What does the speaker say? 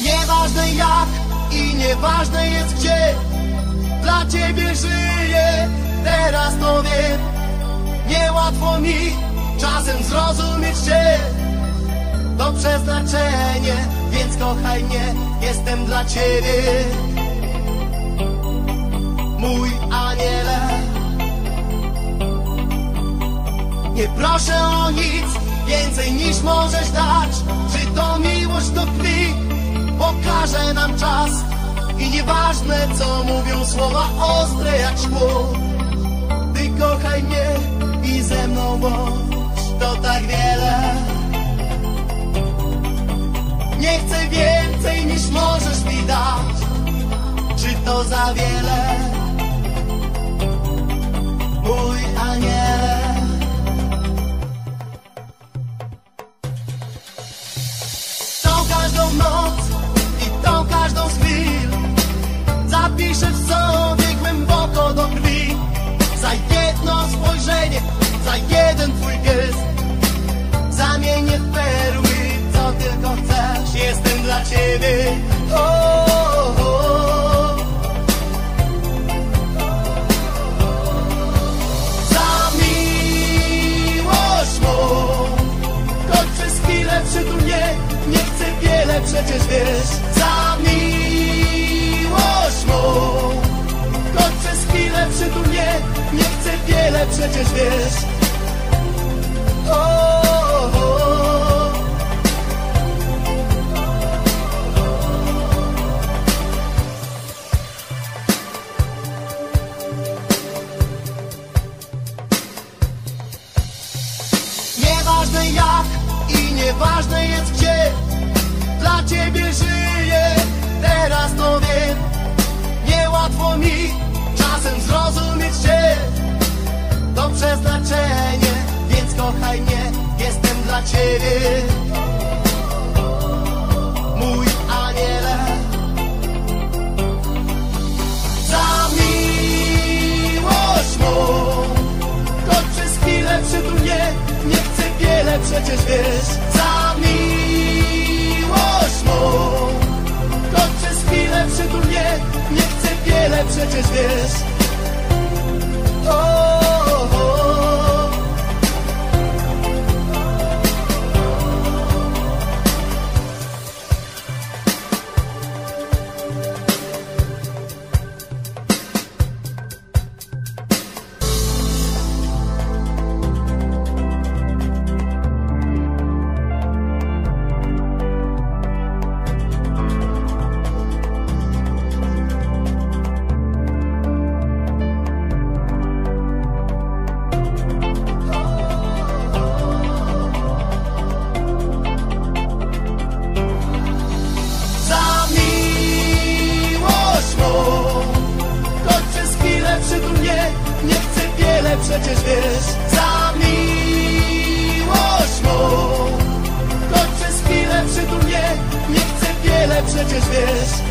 Nieważne jak i nieważne jest gdzie Dla ciebie żyję, teraz to wiem. Niełatwo mi czasem zrozumieć cię To przeznaczenie, więc kochaj mnie Jestem dla ciebie. Mój aniele Nie proszę o nic więcej niż możesz dać. Czy to miłość do krwi pokaże nam czas I nieważne co mówią słowa ostre jak szkło. Ty kochaj mnie i ze mną bądź To tak wiele. Nie chcę więcej niż możesz mi dać. Czy to za wiele? Jeden twój gest Zamienię w perły, co tylko chcesz Jestem dla ciebie. O, o, o. Za miłość mą Choć przez chwilę przytul Nie chcę wiele, przecież wiesz. Za miłość mą Choć przez chwilę przytul mnie Nie chcę wiele, przecież wiesz nieważne jest gdzie Dla ciebie żyję, teraz to wiem. Niełatwo mi czasem zrozumieć cię To przeznaczenie, więc kochaj mnie. Jestem dla ciebie. Mój aniele. Za miłość mą. Choć przez chwilę mnie Nie chcę wiele, przecież wiesz wiele, przecież przecież wiesz. Za miłość mą. Choć przez chwilę przytul mnie. Nie chcę wiele, przecież wiesz